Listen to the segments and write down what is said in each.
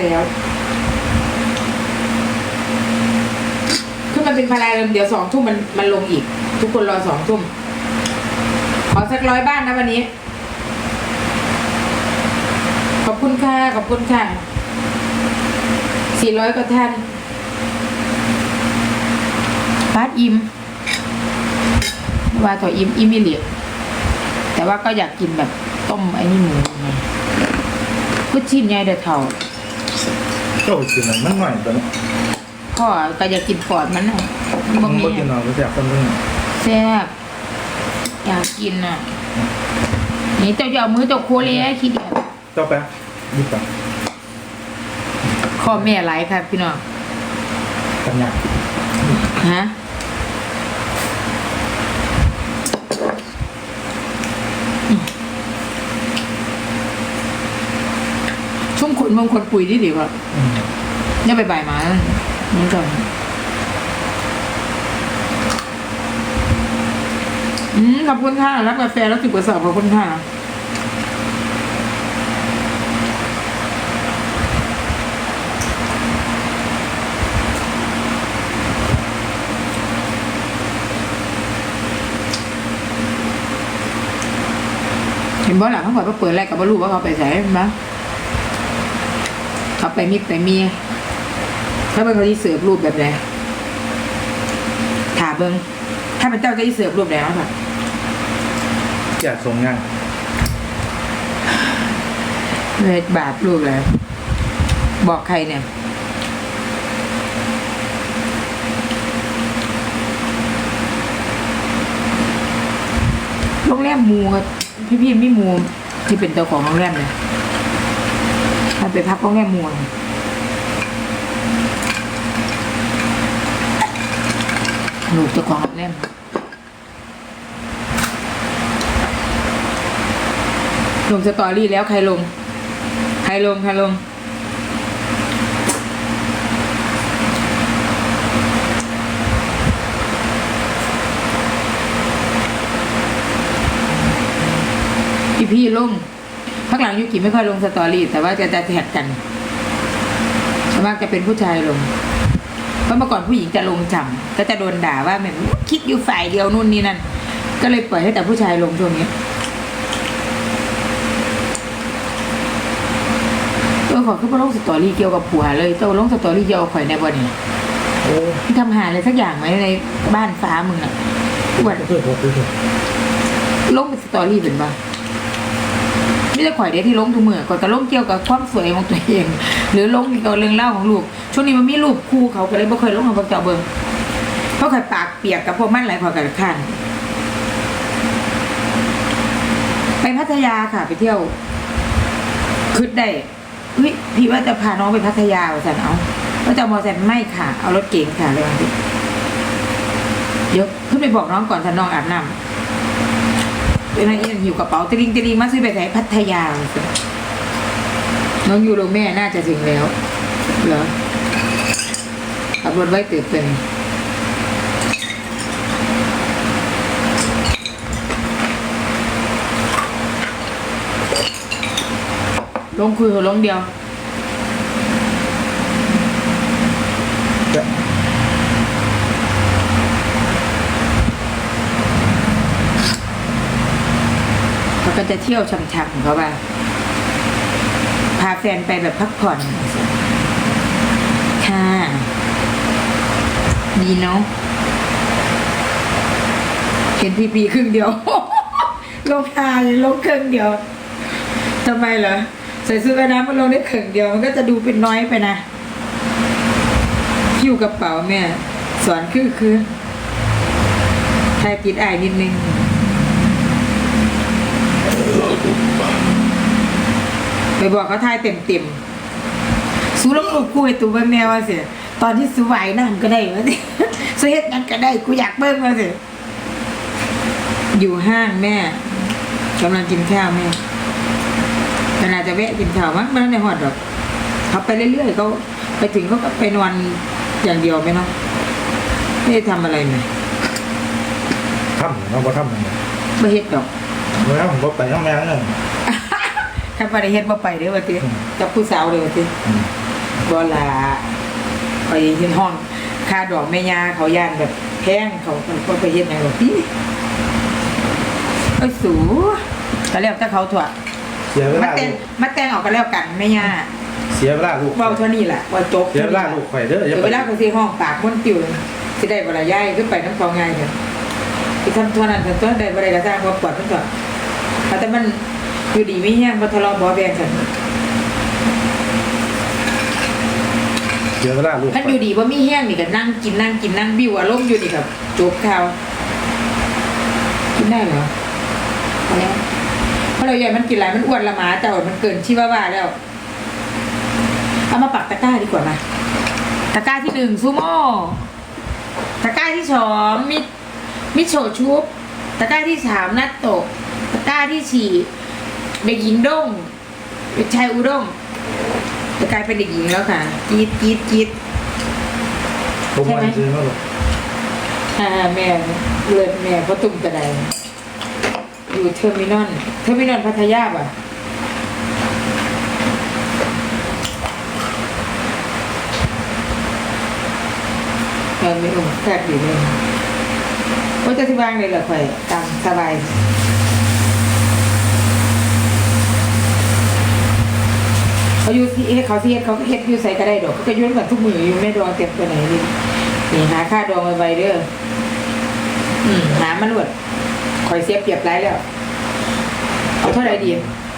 แล้วขึ้นมาเป็นพลายเริ่มเดี๋ยวสองทุ่มมันมันลงอีก ทุกคนรอสองทุ่มขอสักร้อยบ้านนะวันนี้ ขอบคุณค่ะ ขอบคุณค่ะสี่ร้อยกว่าท่านบาสอิมว่าถออิมอิมไม่เหลียแต่ว่าก็อยากกินแบบต้มไอ้นี่หมูไงก็ชิ้นใหญ่เดือดเท่า ก็กินมันมันหน่อยแต่พ่อก็อยากกินปอดมันน่ะมันมับ่นมีก็กินเอาไปแจกคนนึงแซ่บอยากกินอะ นี่เจ้าจะเอามือเจ้าโคเลยให้คิดเดียวเจ้าแป๊ะดีกว่าข้อแม่หลายค่ะพี่น้องปัญญาฮะ ชุ่มขนมงคลปุ๋ยดีดีกว่าอืมเนี่ยไปบ่ายๆมานี่ก่อนอืมขอบคุณค่ะรับกาแฟแล้วสิบกว่าสอบขอบคุณค่ะเห็นบ่หลังเขาบอกว่าเปิดแรกกับบ่รู้ว่าเขาไปใส่ไหม เขาไปมิกไปเมียถ้าเป็นเขาที่เสิร์ฟรูปแบบไหนถามเบิ้งถ้าเป็นเจ้าจะที่เสิร์ฟรูปไหนเอาค่ะอยากส่งงานเลยบาปรูปเลยบอกใครเนี่ยโรงแรมมูครับพี่พี่ไม่มูที่เป็นเจ้าของโรงแรมเนี่ย ถ้าไปพักโรงแรมมูอะลูกเจ้าของโรงแรมลงสตอรี่แล้วใครลง ใครลง ใครลง พี่พี่ลง พักหลังยุกิไม่ค่อยลงสตอรี่ แต่ว่าจะจะแท็กกันส่วนมากจะเป็นผู้ชายลงเพราะเมื่อก่อนผู้หญิงจะลงจำก็จะโดนด่าว่าแบบคิดอยู่ฝ่ายเดียวนู่นนี่นั่นก็เลยปล่อยให้แต่ผู้ชายลงช่วงนี้เออขอขึ้นมาลงสตอรี่เกี่ยวกับผัวเลยเจ้าลงสตอรี่เกี่ยวกับข่อยในบ่นี่โอ้ที่ทำหาอะไรสักอย่างไหมในบ้านฟ้ามึงอะอ้วนเพื่อนผมเพื่อนลงเป็นสตอรี่เป็นปะ ไม่ใช่ข่อยเด้ที่ลงทุกเมื่อก่อนจะลงเกี่ยวกับความสวยของตัวเอง หรือลงเกี่ยวกับเรื่องเล่าของลูก ช่วงนี้มันมีรูปคู่เขาก็เลยบ่เคยลงของพวกเจ้าเบิ่งเพราะข่อยปากเปียกกับพวกมันหลายพอกันข้านไปพัทยาค่ะไปเที่ยวคืดได้เฮ้ยพี่ว่าจะพาน้องไปพัทยาสันเอาว่าจะเอามอเตอร์ไซค์ไม่ค่ะ เอารถเก๋งค่ะเลยวันที่เดี๋ยวขึ้นไปบอกน้องก่อนถ้าน้องอาบน้ำ เป็นอะไรอยู่กระเป๋าตริงตริงมาซื้อไปไหนพัทยาน้องยูโรแม่น่าจะถึงแล้วเหรอขับรถไว้ตื่นเป็นลงคุยหัวลงเดียว จะ เขาก็ จะเที่ยวช่ำๆของเขาไปพาแฟนไปแบบพักผ่อน ค่ะ ดีเนาะเห็นพีพีครึ่งเดียว ลงทายลงครึ่งเดียวทำไมเหรอใส่ซื้อไปน้ำมันลงได้ครึ่งเดียว มันก็จะดูเป็นน้อยไปนะคิ้วกระเป๋าแม่ สอนคือคือทายติดอายนิดนึง ไปบอกเขาทายเต็มเต็มๆสู้แล้วก็คุยตัวแมวว่าสิตอนที่สู้ไหวน้ำก็ได้ว่าสิสู้เฮ็ดนั้นก็ได้กูอยากเบิ้งว่าสิอยู่ห้างแม่กำลังกินข้าวแม่ขนาดจะแวะกินข้าวมั้งมันในหอดหรอกเขาไปเรื่อยๆเขาไปถึงเขาก็ไปนอนอย่างเดียวไหมเนาะไม่ได้ทำอะไรไหมทำเนาะพอทำยังไงไม่เฮ็ดดอกแล้วผมก็ไปน้องแม่เนี่ย ถ้าไปได้เฮ็ดบ่ไปเด้อว่าติกับผู้สาวเลยว่าติอืมบอลาไปเห็นห้องค่าดอกแม่ยาเขาย่านแบบแพงเขาก็ไปเฮ็ดไงหรอกพี่ไอ้ยสูก็แล้วแต่เขาถั่วเสียเวมาลาแต่ลูงกมาแต่งเออกก็แล้วกันแม่ยาเสียเวลาลูกเว้าเท่านี้แหละว่าจบเสียเวลาลูกข่อยเด้ออย่าเดี๋ยวไปเวลาเขาสิห้องปากม้วนติวเลยสิได้บ่ละย่ายขึ้นไปน้ำเขาง่ายเนี่ยที่ทำตัวนั้นทำตัวใดบ่ได้ก็สร้างความปลอดมันก่อนแต่มัน อยู่ดีไม่แห้งบ่ทะเลาะบ่แบ่งกันเสียเวลาลูกท่านอยู่ดีว่ามีแห้งนี่ก็นั่งกินนั่งกินนั่งบิ้วอารมณ์อยู่นี่ครับจบข่าวกินได้เหรอพอแล้วเพราะเราใหญ่มันกินหลายมันอ้วนละหมาแต่ว่ามันเกินที่ว่าว่าแล้ว เอามาปักตะกร้าดีกว่ามาตะกร้าที่หนึ่งซูโม่ตะกร้าที่สองมิมิโชชุบตะกร้าที่สามนัตโตะตะกร้าที่สี่ เด็กหญิงด้งเด็กชายอุด้งจะกลายเป็นเด็กหญิงแล้วค่ะกรีดกรีดกรีด ผมวันซื้อมาลูกอ่าแม่เลิศแม่เพราะตุ่มกระไดอยู่เทอร์มินอลเทอร์มินอลพัทยาป่ะเออไม่อุ้มแทบอยู่เลยว่าจะที่บ้างเลยเหรอค่อยตามสบาย เขาอยู่ที่ให้เขาที่เฮ็ดเขาเฮ็ดอยู่ใส่ก็ได้ดอกเขาก็อยุ่งกับทุกมืออยู่ไม่ดองเต็มตัวไหนนี่นี่หาค่าดองไว้ๆเด้ออืมหามันหวดคอยเสียเปรียบไรแล้ว เอาเท่าไหรดี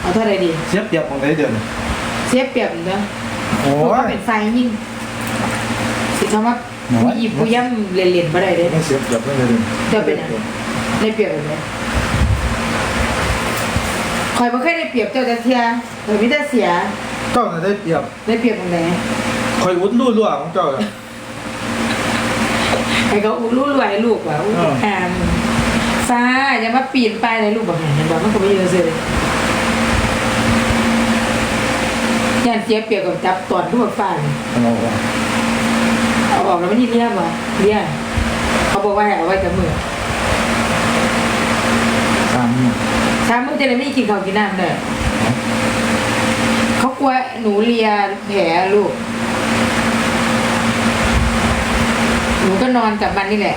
เอาเท่าไหรดี เสียเปรียบของไอ้เดือนเสียเปรียบเนาะโอ้เพราะว่ายเป็นไฟยิ่งสิคำว่าผู้หยิบผู้ย่ำเรียนๆบ่ได้เด้ไม่เสียเปรียบไม่เลยเจ้าเป็นอะไรได้เปรียบแบบไหนคอยบ่เคยได้เปรียบเจ้าแต่เทียคอยมิได้เสีย เจ้าน่ะได้เปรียบได้เปรียบตรงไหนข่อยวุ้นลู่ล่วของเจ้าน่ะให้เขาอุ้รู้รวยลูกว่ะอุ้อ่าแอมฟ้าอย่ามาปีนป้ายเลยลูกบอกเห็นบอกมันก็ไม่เยอะเลยย่านเสียเปรียบกับจับตอนทุกฟ้านี่เอาออกเอาออกแล้วไม่ได้เรียบวะเรียบเขาบอกว่าให้เอาไว้กับมือตามนี่เช้ามือจะได้ไม่ได้กินข้าวกินน้ำเลยเขาก ลัวหนูเลียแผลลูก หนูก็นอนกับมันนี่แหละ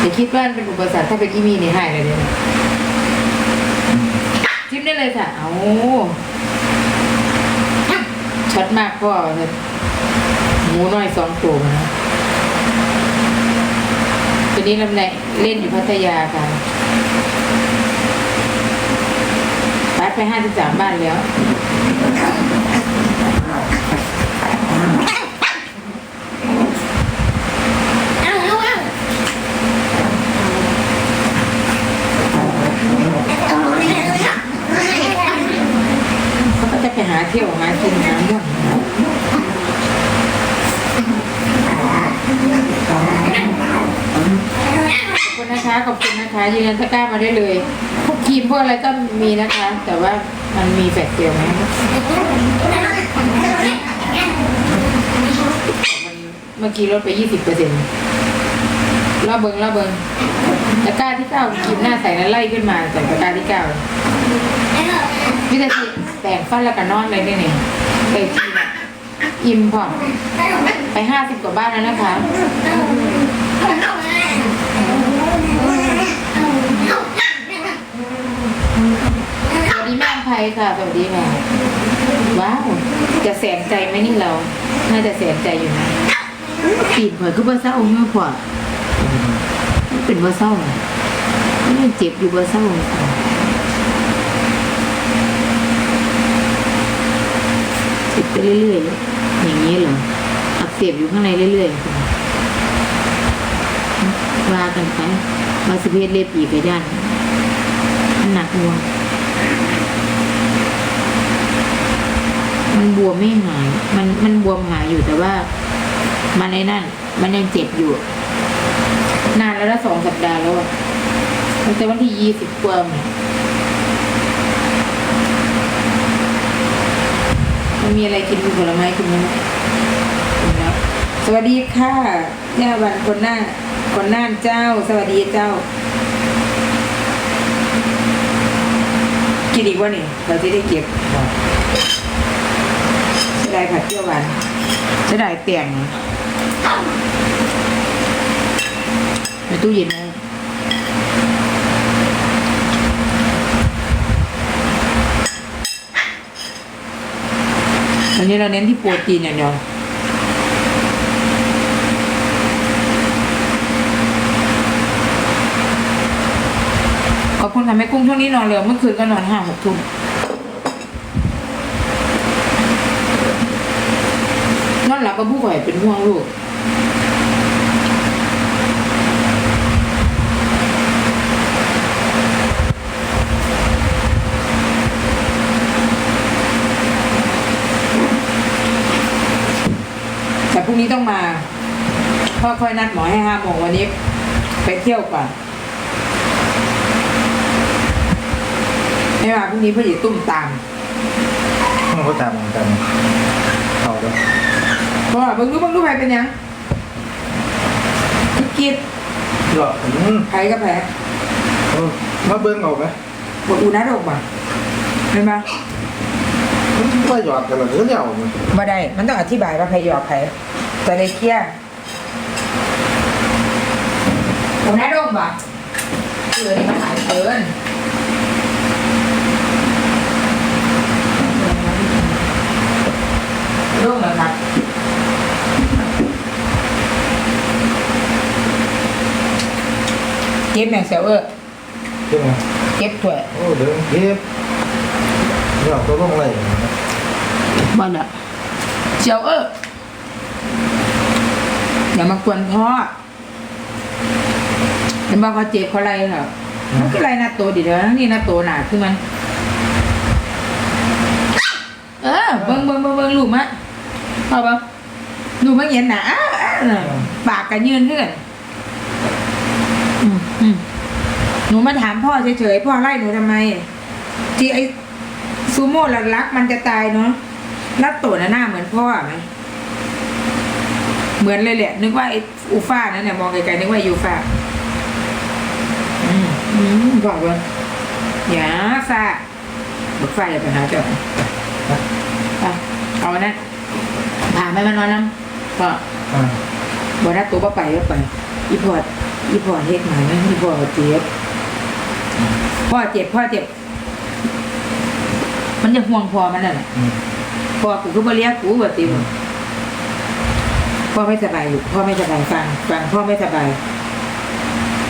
อย่าคิดว่ามันเป็นอุปสรรคถ้าเป็นอีมีนี่ให้เลยเนี่ยจิ้มได้เลยค่ะ เอาช็อตมากพ่อเลยหมูน้อยสองตัวนะตัวนี้ลำแหน่งเล่นอยู่พัทยาค่ะไปไปห้าสิบสามบ้านแล้ว จะไปหาเที่ยวหากินหาเรื่องขอบคุณนะคะขอบคุณนะคะยืนยันตะกร้ามาได้เลยพวกครีมพวกอะไรก็มีนะคะ แต่ว่ามันมีแฟกเซลไหมมัน เมื่อกี้ลดไปยี่สิบเปอร์เซ็นต์รอบเบิงรอบเบิงตะกร้าที่เก้าครีมหน้าใสนั้นไล่ขึ้นมาจากตะกร้าที่เก้าวิธีแต่งฟันแล้วก็นอนเลยเนี่ยนี่ไปทีนะอิ่มพอไปห้าสิบกว่าบ้านแล้วนะคะสวัสดีแม่ภัยค่ะ สวัสดีค่ะ ว้าว จะแสนใจไหมนี่เรา น่าจะแสนใจอยู่นะ ปีนเผยคือบ่เศร้าเมื่อพอมันเป็นบ่เศร้ามันเจ็บอยู่บ่เศร้าเลยค่ะติดไปเรื่อยๆอย่างนี้เหรออักเสบอยู่ข้างในเรื่อยๆว่ากันไปว่าสเพศเล็บอีกกระยันมันหนักหน่วงมันบวมไม่หาย มันมันบวมหายอยู่แต่ว่า มันในนั่น มันยังเจ็บอยู่ นานแล้วนะสองสัปดาห์แล้วตั้งแต่วันที่ยี่สิบกว่าเนี่ยมันมีอะไรกินมีผลไม้กินไหมสวัสดีค่ะย่าวันคนหน้า คนหน่านเจ้า สวัสดีเจ้า กินอีกวะนี่เราจะได้เก็บเวลาผัดเปรี้ยวหวาน จะได้เตียงในตู้เย็นนะวันนี้เราเน้นที่โปรตีนอย่างเดียวขอบคุณค่ะแม่กุ้งช่วงนี้นอนเร็วเมื่อคืนก็นอนห้าหกทุ่ม นอนหลับ กับผู้ข่อยเป็นห่วงลูกแต่พรุ่งนี้ต้องมาพ่อค่อยนัดหมอให้ห้าโมงวันนี้ ไปเที่ยวก่อนไม่มาพรุ่งนี้พ่อหยิตุ้มตาม มันก็ตามเหมือนกันเอาแล้ว เพราะว่าเบิ่งรูปเบิ่งรูปใครเป็นหยังคิดคิดเดี๋ยวอืมใครก็แพ้เออมาเบิ้งเอาไหมบทอูนัดออกมาเห็นไหมมันว่าหยอดกันเหรอหรือเปล่ามันบ่ได้ มันต้องอธิบายว่าใครยอมใครแต่เลยเคลียร์อูนัดออกมาเออนี่มันหายเกินร่วงแล้วครับ เก็บแมงเสียวเออใช่ไหมเก็บถ้วยโอ้เดี๋ยวเก็บเดี๋ยวตัวลงอะไรอย่างเงี้ยบอลอะเสียวเอออย่ามากวนพ่อเห็นบอกเขาเจ็บเขาอะไรเหรอมันก็ไรหน้าโตดีเด้อนี่หน้าโตหนาขึ้นมันเออเบิ่งเบิ่งเบิ่งเบิ่งลูกมะพอปะลูกมะเย็นหนาอ้าอ้าน่ะปากกันยืนขึ้น อืมอืมหนูมาถามพ่อเฉยๆพ่อไล่หนูทำไม ที่ไอ้ซูโม่หลักรักมันจะตายเนาะแล้วตัวน่ะหน้าเหมือนพ่อไหมเหมือนเลยแหละ นึกว่าไอ้อูฟ่านั่นเนี่ยมองไกลๆนึกว่ายูฟ่าอืมอืมบอกว่าอย่าฟ่าบอกฟ่าอย่าไปหาเจ้าไปเอาอันนั้นพาแม่มานอนน้ำก็อ่าบอนัดตัวป้าไปก็ไปอีพอด อีพอดเฮ็ดหมายนะอีพอดเจ็บพ่อเจ็บพ่อเจ็บ มันจะห่วงพอมันน่ะนะอืมพ่อกูก็บ่เลี้ยงกูบ่ติวพ่อไม่สบายอยู่พ่อไม่สบายฟังฟังพ่อไม่สบาย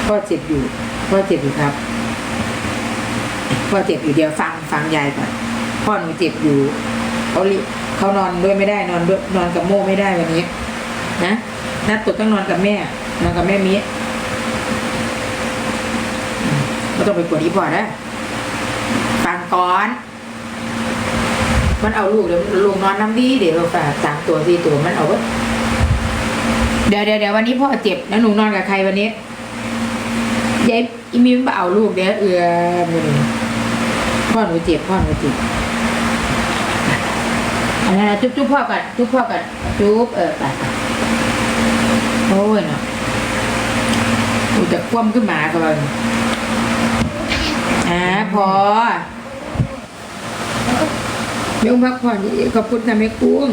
พ่อเจ็บอยู่พ่อเจ็บอยู่ครับพ่อเจ็บอยู่เดียวฟังฟังยายก่อนพ่อหนูเจ็บอยู่เขาลิเขานอนด้วยไม่ได้นอนด้วยนอนกับโม่ไม่ได้วันนี้ นะนัดตุดต้องนอนกับแม่ นอนกับแม่มีอืมก็ ต้องไปกวดอีพอนะฟังก่อน มันเอาลูกเดี๋ยวลูกนอนน้ำดีเดี๋ยวฝากสามตัวสี่ตัวมันเอาเดี๋ยวเดี๋ยวเดี๋ยววันนี้พ่อเจ็บแล้วหนูนอนกับใครวันนี้ยายอีมิมนมาเอาลูกเดี๋ยวเอือมือหนึ่งพ่อหนูเจ็บพ่อหนูเจ็บอันนั้นจุ๊บจุ๊บพ่อก่อนจุ๊บพ่อก่อนจุ๊บเออไปไปโอ้ยเนาะกูจะคว่ำขึ้นมาก่อน อ่าพอยังพักผ่อนอะๆขอบคุณค่ะแม่กุ้ง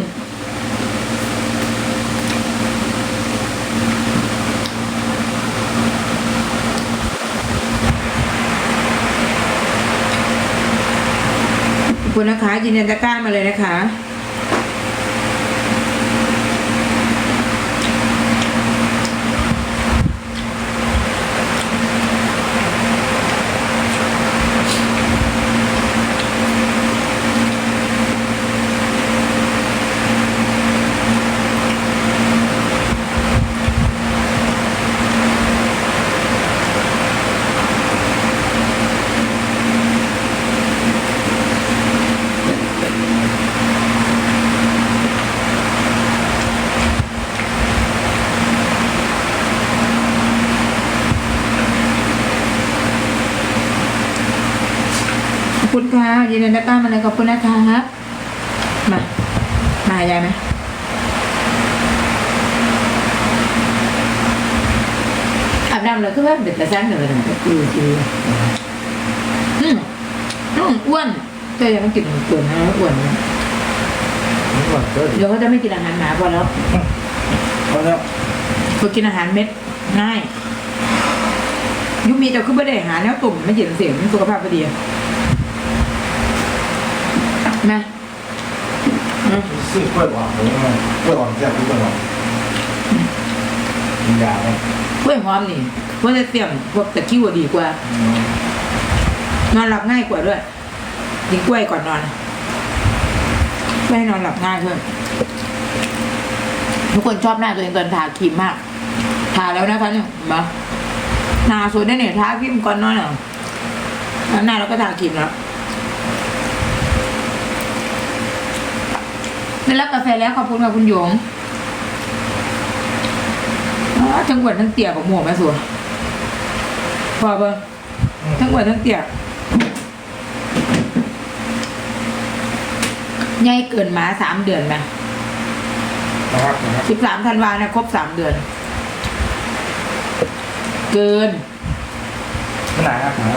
ขอบคุณนะคะยินดีตะกล้ามาเลยนะคะ อบคุณค่ะยินดีตะกร้ามาเลยขอบคุณนะคะมา มายายไหมอาบน้ำเลยคือว่าเด็ดแต่แซงเลยนะอืออืออืมอืมอ้วนแต่ยังไม่กินเกินนะอ้วนนะก่อนเดี๋ยวเขาจะไม่กินอาหารหมาพอแล้วเอแล้วเขากินอาหารเม็ดง่ายยุคมีจะขึ้นไม่ได้หาแนวตุ่มไม่เย็นเสียงสุขภาพพอดี นะซื้อกล้วยหวานหรือกล้วยหวานแซ่บกล้วยหวานกินยาไหมกล้วยหอมนี่พวกจะเสี่ยมพวกตะกิ้วดีกว่า นอนหลับง่ายกว่าด้วยกินกล้วยก่อนนอนไม่นอนหลับง่ายเพื่อนทุกคนชอบหน้าตัวเองตอนทาครีมมาก ทาแล้วนะคะเนี่ยเห็นปะหน้าสวยได้เนี่ยทาครีมก่อนนอนเหรอแล้วหน้าเราก็ทาครีมแล้ว ได้รับกาแฟแล้วขอบคุณค่ะคุณหยงอ๋อทั้งอ้วนทั้งเตี่ยกับหมวกแม่สัวพอเบิ้งทั้งอ้วนทั้งเตี่ยใหญ่เกินหมาสามเดือนไหมนะครับนะครับสิบสามธันวาเนี่ยครบสามเดือน เกินไม่ไหนครับ